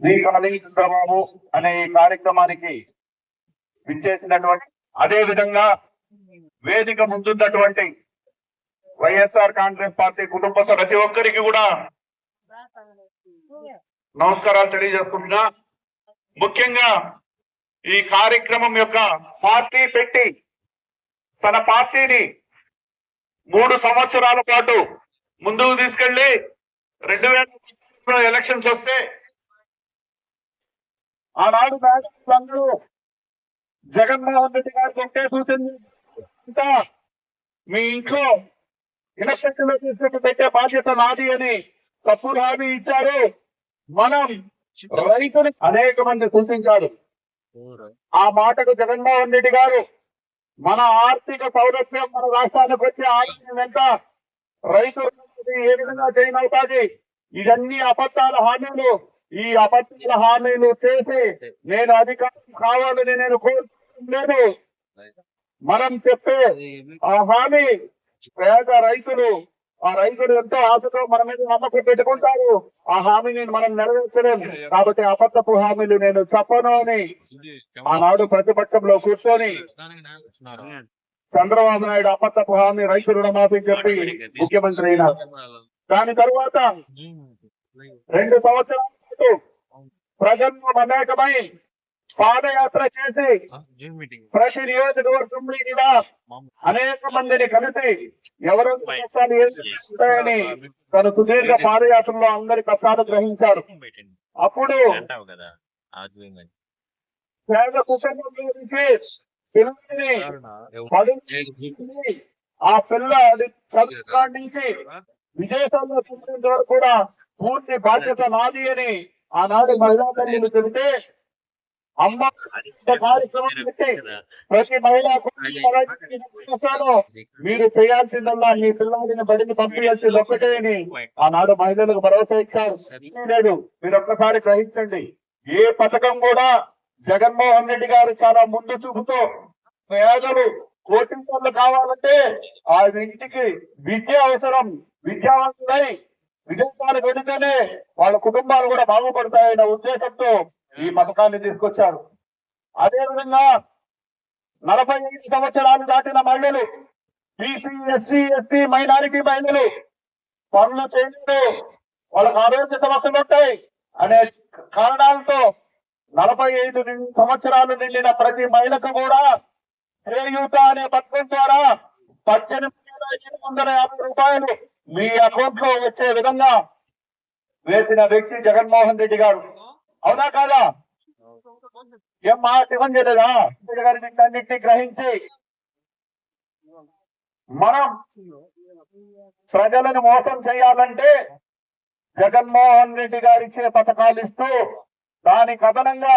శ్రీ చంద్రబాబు అనే ఈ కార్యక్రమానికి విచ్చేసినటువంటి అదే విధంగా వేదిక ముందున్నటువంటి వైఎస్ఆర్ కాంగ్రెస్ పార్టీ కుటుంబ ప్రతి ఒక్కరికి కూడా నమస్కారాలు తెలియజేసుకుంటున్నా. ముఖ్యంగా ఈ కార్యక్రమం యొక్క పార్టీ పెట్టి తన పార్టీని మూడు సంవత్సరాల పాటు ముందుకు తీసుకెళ్ళి రెండు వేల ఎలక్షన్స్ వస్తే ఆనాడు నాయకులందరూ జగన్మోహన్ రెడ్డి గారికి ఒకే సూచన మీ ఇంట్లో ఇనపెట్టులో తీసుకుని పెట్టే బాధ్యత నాది అని తప్పుడు హామీ ఇచ్చారు. మనం రైతులు అనేక మంది సూచించారు. ఆ మాటకు జగన్మోహన్ రెడ్డి గారు మన ఆర్థిక సౌలభ్యం మన రాష్ట్రానికి వచ్చే ఆలోచన ఎంత? రైతు ఏ విధంగా చేయమవుతాది ఇవన్నీ అబద్ధాల హామీలు. ఈ అబద్ధాల హామీలు చేసి నేను అధికారం కావాలని నేను కోరుకుంటున్నాను. మనం చెప్పే ఆ హామీ పేద రైతులు ఆ రైతులు ఎంతో ఆశతో మన మీద నమ్మకం పెట్టుకుంటారు ఆ హామీని మనం నెరవేర్చలేము కాబట్టి అబద్ధపు హామీలు నేను చెప్పను అని. ఆనాడు ప్రతిపక్షంలో కూర్చొని చంద్రబాబు నాయుడు హామీ రైతు రుణమాఫీ చెప్పి ముఖ్యమంత్రి అయినారు. దాని తరువాత రెండు సంవత్సరాల పాటు ప్రజల్లో మమేకమై పాదయాత్ర చేసి ప్రతి నియోజకవర్గంలో కూడా అనేక మందిని కలిసి ఎవరు చేస్తాయని తన సుదీర్ఘ పాదయాత్రలో అందరి కష్టాలు గ్రహించారు. అప్పుడు పేద కుటుంబం నుంచి ఆ పిల్ల నుంచి విదేశాల్లో చూసినంత వరకు కూడా పూర్తి బాధ్యత నాది అని ఆనాడు మహిళా తల్లిని చెబితే అమ్మ కార్యక్రమం పెట్టి ప్రతి మహిళా మీరు చేయాల్సిందల్లా మీ పిల్లాడిని బడికి పంపించాల్సింది ఒక్కటే అని ఆనాడు మహిళలకు భరోసా ఇచ్చారు. లేదు మీరు ఒక్కసారి గ్రహించండి. ఏ పథకం కూడా జగన్మోహన్ రెడ్డి గారు చాలా ముందు చూపుతో పేదలు కోటీశ్వర్లు కావాలంటే ఆ ఇంటికి విద్య అవసరం విద్యావంతులై విదేశాలకు వెళితేనే వాళ్ళ కుటుంబాలు కూడా బాగుపడతాయన్న ఉద్దేశంతో ఈ పథకాన్ని తీసుకొచ్చారు. అదే విధంగా నలభై ఐదు సంవత్సరాలు దాటిన మహిళలు బీసీ ఎస్సీ ఎస్టీ మైనారిటీ మహిళలు పనులు చేయలేదు. వాళ్ళకి ఆరోగ్య సమస్యలు ఉంటాయి అనే కారణాలతో నలభై ఐదు సంవత్సరాలు నిండిన ప్రతి మహిళకు కూడా శ్రేయూత అనే పథకం ద్వారా పద్దెనిమిది వేల వందల యాభై రూపాయలు మీ అకౌంట్లో వచ్చే విధంగా వేసిన వ్యక్తి జగన్మోహన్ రెడ్డి గారు. అవునా కాదా? ఏం మా టిఫన్ చేయలేదా? రెడ్డి గారి వీటన్నిటిని గ్రహించి మనం ప్రజలను మోసం చేయాలంటే జగన్మోహన్ రెడ్డి గారు ఇచ్చే పథకాలు ఇస్తూ దానికి అదనంగా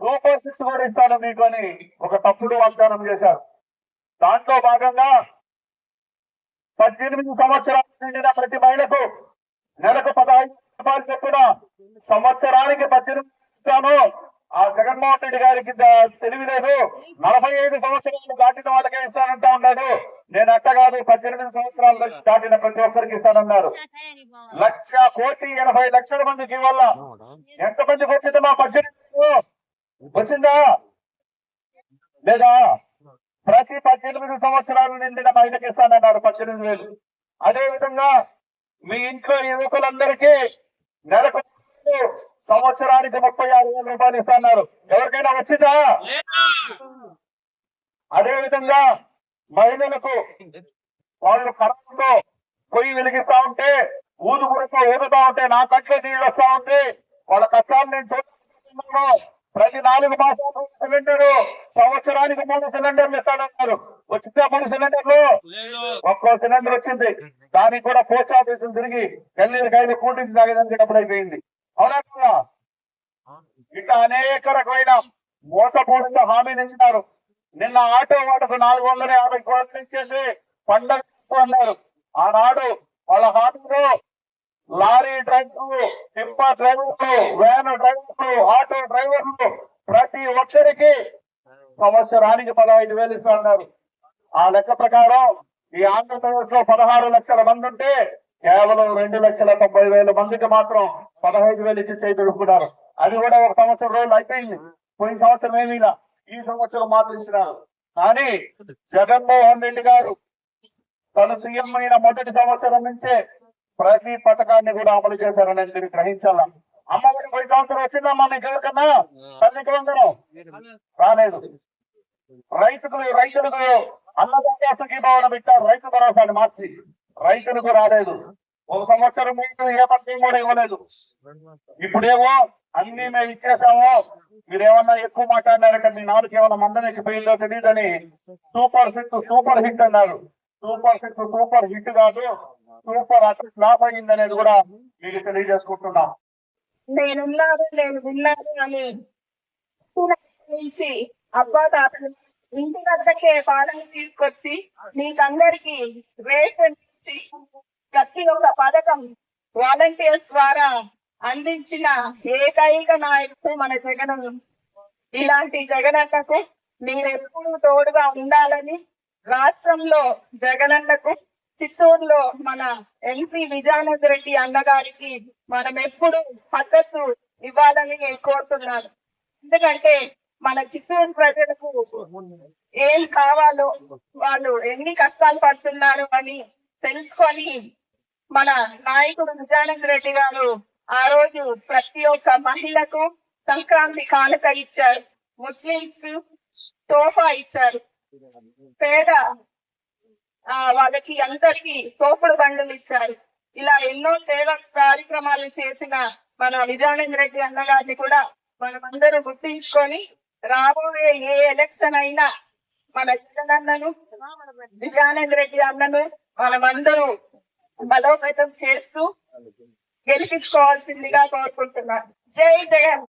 రూపోసిస్ కూడా ఇస్తాను మీకు అని ఒక తప్పుడు వాగ్దానం చేశారు. దాంట్లో భాగంగా పద్దెనిమిది సంవత్సరాల నిండిన ప్రతి మహిళకు నెలకు పదహైదు రూపాయలు చొప్పున సంవత్సరానికి పద్దెనిమిది ఇస్తాను. ఆ జగన్మోహన్ రెడ్డి గారికి తెలివి లేదు. నలభై ఐదు సంవత్సరాలు దాటిన వాళ్ళకే ఇస్తానంటా ఉన్నాడు. నేను అట్ట కాదు పద్దెనిమిది సంవత్సరాలు దాటిన ప్రతి ఒక్కరికి ఇస్తానన్నారు. లక్ష కోటి ఎనభై లక్షల మందికి వల్ల ఎంత మందికి వచ్చింది మా పద్దెనిమిది వచ్చిందా? లేదా? ప్రతి పద్దెనిమిది సంవత్సరాలు నిందిన మహిళకి ఇస్తానన్నారు పద్దెనిమిది వేలు. అదే విధంగా మీ ఇంట్లో యువకులందరికీ నెలకు సంవత్సరానికి ముప్పై ఆరు వేల రూపాయలు ఇస్తున్నారు. ఎవరికైనా వచ్చిందా? అదే విధంగా మహిళలకు వాళ్ళు కరెంటుతో పొయ్యి వెలిగిస్తా ఉంటే ఊదు గుడితో ఊదుతా ఉంటే నా కట్లో నీళ్ళు వస్తా ఉంటే వాళ్ళ కష్టాలు నేను చూస్తున్నాను ప్రతి నాలుగు మాసాలు సిలిండర్ సంవత్సరానికి మూడు సిలిండర్లు ఇస్తానన్నారు. వచ్చిందా మూడు సిలిండర్లు? ఒక్కో సిలిండర్ వచ్చింది. దానికి కూడా పోస్ట్ ఆఫీసులు తిరిగి కన్నీరు కాయలు కూటించి తాగేదానికి డబ్బులు అయిపోయింది. అవునా? ఇట్లా అనేక రకమైన మోసపూరిత హామీలు ఇచ్చినారు. నిన్న ఆటో వాటకు నాలుగు వందల యాభై కోట్లు ఇచ్చేసి పండగ అన్నారు. ఆనాడు వాళ్ళ హామీలో లారీ డ్రైవర్లు టిప్పా డ్రైవర్లు వ్యాన్ డ్రైవర్లు ఆటో డ్రైవర్లు ప్రతి ఒక్కరికి సంవత్సరానికి పదహైదు వేలు ఇస్తున్నారు ఆ లెక్క ప్రకారం ఈ ఆంధ్రప్రదేశ్లో పదహారు లక్షల మంది ఉంటే కేవలం రెండు లక్షల తొంభై వేల మందికి మాత్రం పదహైదు వేలు ఇచ్చి చేతుడుకున్నారు అది కూడా ఒక సంవత్సరం రోజులు అయిపోయింది. పోయిన సంవత్సరం ఏమీ ఈ సంవత్సరం మాత్రం ఇస్తున్నారు కానీ జగన్మోహన్ రెడ్డి గారు తను సీఎం అయిన మొదటి సంవత్సరం నుంచే ప్రతి పథకాన్ని కూడా అమలు చేశారని మీరు గ్రహించాల? అమ్మఒడి పోయిన సంవత్సరం వచ్చిందమ్మా మీకు ఎవరికన్నా తల్లికి వందనం రాలేదు. రైతుకు రైతులకు అన్నదాత సుఖీభావన పెట్టారు. రైతు భరోసాన్ని మార్చి. రైతులకు రాలేదు. ఒక సంవత్సరం ముందు ఏ పథకం కూడా ఇవ్వలేదు. ఇప్పుడేమో అన్ని మేము ఇచ్చేసాము. మీరేమన్నా ఎక్కువ మాట్లాడినారంటే మీ నాలుగు ఏమన్నా మందం పెయిల్లో తెలియదని సూపర్ హిట్ సూపర్ హిట్ అన్నారు. సూపర్ హిట్ సూపర్ హిట్ కాదు సూపర్ అట్లా ఫ్లాప్ అయింది అనేది కూడా మీకు తెలియజేసుకుంటున్నాం. నేనున్నాను నేను విన్నాను అని నుంచి అబ్బా తాతలు ఇంటి వద్దకే పాలన తీసుకొచ్చి మీకందరికి రేషన్ నుంచి ప్రతి ఒక్క పథకం వాలంటీర్స్ ద్వారా అందించిన ఏకైక నాయకుడు మన జగన్ ఇలాంటి జగనన్నకు మీరెప్పుడు తోడుగా ఉండాలని రాష్ట్రంలో జగనన్నకు చిత్తూరులో మన ఎంపీ విజయానంద రెడ్డి అన్నగారికి మనం ఎప్పుడు మద్దతు ఇవ్వాలని నేను కోరుతున్నాను. ఎందుకంటే మన చిత్తూరు ప్రజలకు ఏం కావాలో వాళ్ళు ఎన్ని కష్టాలు పడుతున్నారు అని తెలుసుకొని మన నాయకుడు నిజానంద రెడ్డి గారు ఆ రోజు ప్రతి ఒక్క మహిళకు సంక్రాంతి కానుక ఇచ్చారు. ముస్లింస్ తోఫా ఇచ్చారు. పేద ఆ వాళ్ళకి అందరికి తోపుడు బండ్లు ఇచ్చారు. ఇలా ఎన్నో సేవ కార్యక్రమాలు చేసిన మన నిజానంద రెడ్డి అన్నగారిని కూడా మనమందరూ గుర్తించుకొని రాబోయే ఏ ఎలక్షన్ అయినా మన జగనన్నను నిజానంద రెడ్డి అన్నను మనమందరూ బలోపేతం చేస్తూ గెలిపించుకోవాల్సిందిగా కోరుకుంటున్నాను. జై జగన్.